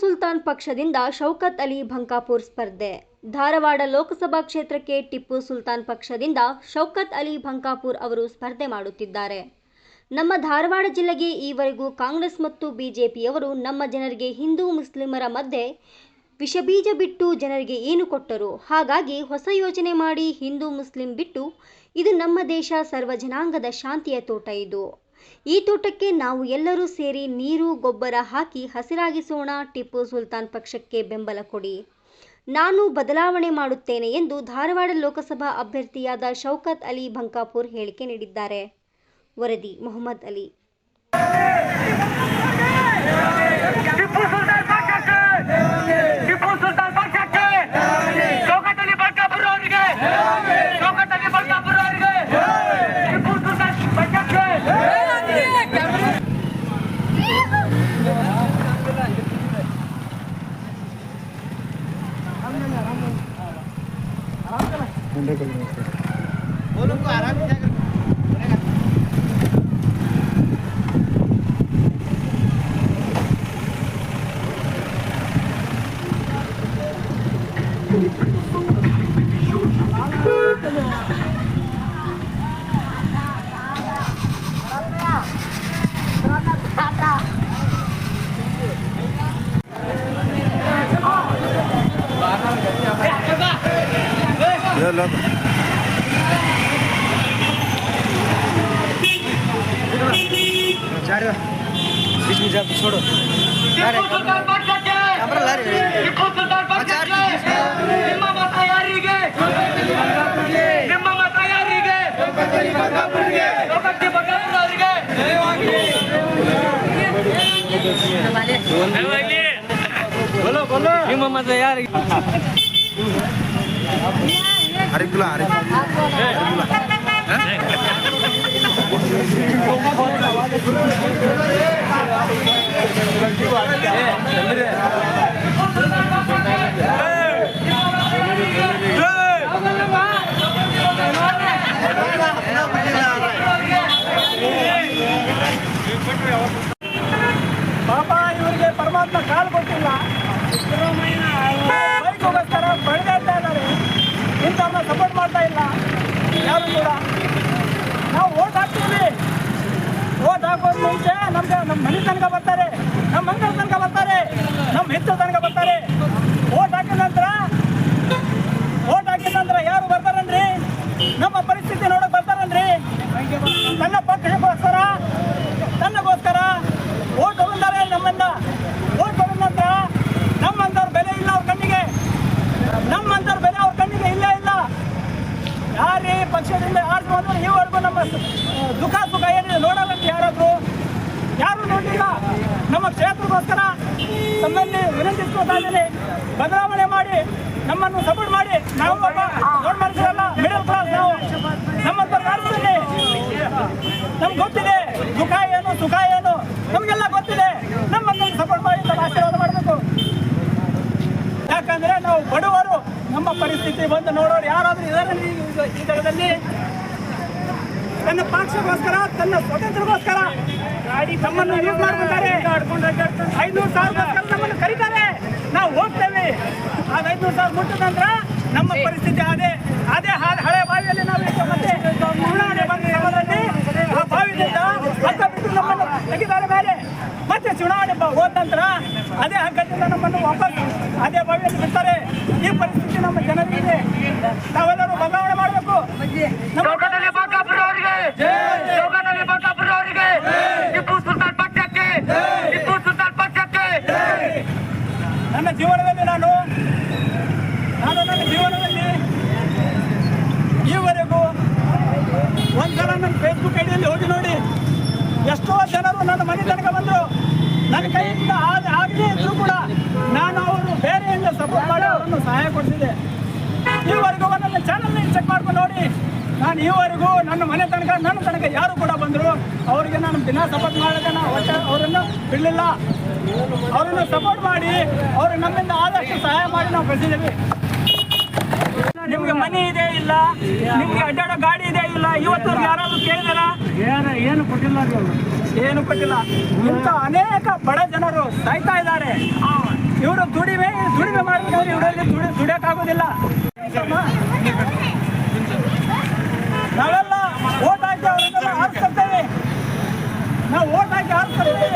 ಸುಲ್ತಾನ್ ಪಕ್ಷದಿಂದ ಶೌಕತ್ ಅಲಿ ಭಂಕಾಪುರ್ ಸ್ಪರ್ಧೆ. ಧಾರವಾಡ ಲೋಕಸಭಾ ಕ್ಷೇತ್ರಕ್ಕೆ ಟಿಪ್ಪು ಸುಲ್ತಾನ್ ಪಕ್ಷದಿಂದ ಶೌಕತ್ ಅಲಿ ಭಂಕಾಪುರ್ ಅವರು ಸ್ಪರ್ಧೆ ಮಾಡುತ್ತಿದ್ದಾರೆ. ನಮ್ಮ ಧಾರವಾಡ ಜಿಲ್ಲೆಗೆ ಈವರೆಗೂ ಕಾಂಗ್ರೆಸ್ ಮತ್ತು ಬಿಜೆಪಿಯವರು ನಮ್ಮ ಜನರಿಗೆ ಹಿಂದೂ ಮುಸ್ಲಿಮರ ಮಧ್ಯೆ ವಿಷಬೀಜ ಬಿಟ್ಟು ಜನರಿಗೆ ಏನು ಕೊಟ್ಟರು? ಹಾಗಾಗಿ ಹೊಸ ಯೋಜನೆ ಮಾಡಿ ಹಿಂದೂ ಮುಸ್ಲಿಂ ಬಿಟ್ಟು ಇದು ನಮ್ಮ ದೇಶ ಸರ್ವ ಜನಾಂಗದ ಶಾಂತಿಯ ತೋಟ ಇದು. ಈ ತೋಟಕ್ಕೆ ನಾವು ಎಲ್ಲರೂ ಸೇರಿ ನೀರು, ಗೊಬ್ಬರ ಹಾಕಿ ಹಸಿರಾಗಿಸೋಣ, ಟಿಪ್ಪು ಸುಲ್ತಾನ್ ಪಕ್ಷಕ್ಕೆ ಬೆಂಬಲ ಕೊಡಿ. ನಾನು ಬದಲಾವಣೆ ಮಾಡುತ್ತೇನೆ ಎಂದು ಧಾರವಾಡ ಲೋಕಸಭಾ ಅಭ್ಯರ್ಥಿಯಾದ ಶೌಕತ್ ಅಲಿ ಬಂಕಾಪುರ್ ಹೇಳಿಕೆ ನೀಡಿದ್ದಾರೆ. ವರದಿ, ಮೊಹಮ್ಮದ್ ಅಲಿ. ठंडे कर उनको आराम Thank you. ಟಿಪ್ಪು ಸುಲ್ತಾನ್ ಪಕ್ಷಕ್ಕೆ ಟಿಪ್ಪು ಸುಲ್ತಾನ್ ಪಕ್ಷಕ್ಕೆ ನಿಮ್ಮ ಮತ ಯಾರಿಗೆ ನಿಮ್ಮ ಮತ ಯಾರಿಗೆ ಚೌಕಟ್ಟಿ ಬಲ್ಕಾಪುರ ಅವರಿಗೆ ನಿಮ್ಮ ಮತ ಯಾರಿಗೆ ಅರಿಕುಲ ಪಾಪ ಇವರಿಗೆ ಪರಮಾತ್ಮ ಕಾಲು ಕೊಟ್ಟಿಲ್ಲ ಬೈಕೋಸ್ಕರ ಬೆಳೆದಾಡ್ತಾ ಇದ್ದಾರೆ ಇಂಥವ್ರನ್ನ ಸಪೋರ್ಟ್ ಮಾಡ್ತಾ ಇಲ್ಲ ಯಾರು ಕೂಡ ನಾವು ಓಟ್ ಹಾಕ್ತೀವಿ ಓಟ್ ಹಾಕೋದ್ ಮುಂಚೆ ನಮ್ಗೆ ನಮ್ಮ ಮನೆ ತನಕ ಬರ್ತಾರೆ ನಮ್ಮ ಮಂಗಳ ತನಕ ಬರ್ತಾರೆ ನಮ್ಮ ಹಿತ್ತು ತನಕ ಬರ್ತಾರೆ ಓಟ್ ಹಾಕಿದ ನಂತರ ಓಟ್ ಹಾಕಿದ ನಂತರ ಯಾರು ಬರ್ತಾರನ್ರಿ ನಮ್ಮ ಪರಿಸ್ಥಿತಿ ನೋಡಕ್ ಬರ್ತಾರನ್ರಿ ತನ್ನ ಪಕ್ಷಕ್ಕೋಸ್ಕರ ತನ್ನಗೋಸ್ಕರ ಓಟ್ ತಗೊಂಡಾರೆ ನಮ್ಮಿಂದ ಓಟ್ ತಗೊಂಡ ನಂತರ ನಮ್ಮಂತವ್ರ ಬೆಲೆ ಇಲ್ಲ ಅವ್ರ ಕಣ್ಣಿಗೆ ನಮ್ಮಂತವ್ರ ಬೆಲೆ ಅವ್ರ ಕಣ್ಣಿಗೆ ಇಲ್ಲೇ ಇಲ್ಲ. ಯಾರೇ ಪಕ್ಷದಿಂದ ಯಾರು ಬಂದ್ರು ಈವರೆಗೂ ನಮ್ಮ ದುಃಖ ಸುಖ ಏನಿದೆ ನೋಡಲ್ಲ ಯಾರಾದ್ರು? ಯಾರು ನೋಡಿಲ್ಲ ನಮ್ಮ ಕ್ಷೇತ್ರಕ್ಕೋಸ್ಕರ ನಮ್ಮಲ್ಲಿ ವಿನಂತಿಸ್ಕೊತಾ ಇದ್ದೀನಿ. ಬದಲಾವಣೆ ಮಾಡಿ, ನಮ್ಮನ್ನು ಸಪೋರ್ಟ್ ಮಾಡಿ. ನಾವು ದೊಡ್ಡ ಮನುಷ್ಯರಲ್ಲ ಮಿಡಲ್ ಕ್ಲಾಸ್ ನಾವು. ನಮ್ಮಂತ ನಮ್ಗೆ ಗೊತ್ತಿದೆ, ದುಃಖ ಏನು ಸುಖ ಏನು ನಮಗೆಲ್ಲ ಗೊತ್ತಿದೆ ನಮ್ಮನ್ನು ಸಪೋರ್ಟ್ ಮಾಡಿ ನಮ್ಮ ಆಶೀರ್ವಾದ ಮಾಡಬೇಕು ಯಾಕಂದ್ರೆ ನಾವು ಬಡವರು. ನಮ್ಮ ಪರಿಸ್ಥಿತಿ ಬಂದು ನೋಡೋರು ಯಾರಾದರೂ ಇದರಲ್ಲಿ ಈ ಜಾಗದಲ್ಲಿ? ತನ್ನ ಪಕ್ಷಕ್ಕೋಸ್ಕರ, ತನ್ನ ಸ್ವತಂತ್ರಗೋಸ್ಕರ ತಮ್ಮನ್ನು ಯೂಸ್ ಮಾಡ್ಕೊತಾರೆ. ಐನೂರು ಸಾವಿರ ನಮ್ಮನ್ನು ಕರೀತಾರೆ. ನಾವು ಹೋಗ್ತೇವೆ. ಆ ಐನೂರು ಸಾವಿರ ಮುಟ್ಟಿದ ನಂತರ ನಮ್ಮ ಪರಿಸ್ಥಿತಿ ಅದೇ. ಅದೇ ಹಳೆ ಬಾವಿಯಲ್ಲಿ ನಾವು ಮತ್ತೆ ಚುನಾವಣೆ ಆ ಬಾವಿಯಿಂದ ಹಗ್ಗ ಬಿಟ್ಟು ನಮ್ಮನ್ನು ತೆಗಿದಾರೆ ಮೇಲೆ ಮತ್ತೆ ಚುನಾವಣೆ ಹೋದ ನಂತರ ಅದೇ ಹಗ್ಗದಿಂದ ನಮ್ಮನ್ನು ವಾಪಸ್ ಅದೇ ಬಾವಿಯಲ್ಲಿ ಬಿಡ್ತಾರೆ ಈ ಪರಿಸ್ಥಿತಿ ನಮ್ಮ ಜನರಿಗೆ ನಾವೆಲ್ಲರೂ ಬದಲಾವಣೆ ಮಾಡಬೇಕು. ನಮ್ಮ ಚೌಕಟ್ಟಲ್ಲಿ ಅವರಿಗೆ. ಚೌಕಟ್ಟಲ್ಲಿ ಬಲ್ಕಾಪುರ ಅವರಿಗೆ. ಟಿಪ್ಪು ಸುಲ್ತಾನ್ ಪಕ್ಷಕ್ಕೆ. ಟಿಪ್ಪು ಸುಲ್ತಾನ್ ಪಕ್ಷಕ್ಕೆ. ನನ್ನ ಜೀವನದಲ್ಲಿ ನಾನು ನಾನು ನನ್ನ ಜೀವನದಲ್ಲಿ ಈವರೆಗೂ ಒಂದ್ಸಲ ನನ್ನ ಫೇಸ್ಬುಕ್ ಐಡಿಯಲ್ಲಿ ಹೋಗಿ ನೋಡಿ ಎಷ್ಟೋ ಜನರು ನನ್ನ ಮನೆ ತನಕ ಬಂದರು. ನನ್ನ ಕೈಯಿಂದ ಆಗ ಆಗದೇ ಇದ್ರು ಕೂಡ ನಾನು ಅವರು ಬೇರೆಯಿಂದ ಸಪೋರ್ಟ್ ಮಾಡಿ ಅವರನ್ನು ಸಹಾಯ ಕೊಡಿಸಿದೆ ಈವರೆಗೂ ನನ್ನ ಚಾನಲ್ ಚೆಕ್ ಮಾಡ್ಕೊಂಡು ನೋಡಿ ನಾನು ಈವರೆಗೂ ನನ್ನ ಮನೆ ತನಕ ನನ್ನ ತನಕ ಯಾರು ಕೂಡ ಬಂದರು ಅವರಿಗೆ ನಾನು ದಿನ ಸಪೋರ್ಟ್ ಮಾಡಿದೆ ನಾನು ಒಟ್ಟು ಅವರನ್ನು ಬಿಡಲಿಲ್ಲ. ಅವರನ್ನು ಸಪೋರ್ಟ್ ಮಾಡಿ ಅವರು ನಮ್ಮಿಂದ ಆದಷ್ಟು ಸಹಾಯ ಮಾಡಿ ನಾವು ಬೆಳೆಸಿದ್ದೀವಿ. ನಿಮ್ಗೆ ಮನೆ ಇದೆ ಇಲ್ಲ ನಿಮ್ಗೆ ಅಡ್ಡಾಡೋ ಗಾಡಿ ಇದೆ ಇಲ್ಲ ಇವತ್ತು ಯಾರಾದ್ರೂ ಕೇಳಿದಾರ? ಏನು ಕೊಟ್ಟಿಲ್ಲ ಏನು ಕೊಟ್ಟಿಲ್ಲ. ಇಂಥ ಅನೇಕ ಬಡ ಜನರು ಸಾಯ್ತಾ ಇದ್ದಾರೆ. ಇವರು ದುಡಿಮೆ ದುಡಿಮೆ ಮಾಡಬೇಕಾದ್ರೆ ಇವರಲ್ಲಿ ದುಡಿ ದುಡಿಯೋಕ್ಕಾಗೋದಿಲ್ಲ. ನಾವು ಓಟ್ ಹಾಕಿ ಆರಿಸ್ಕೊಳ್ತೇವೆ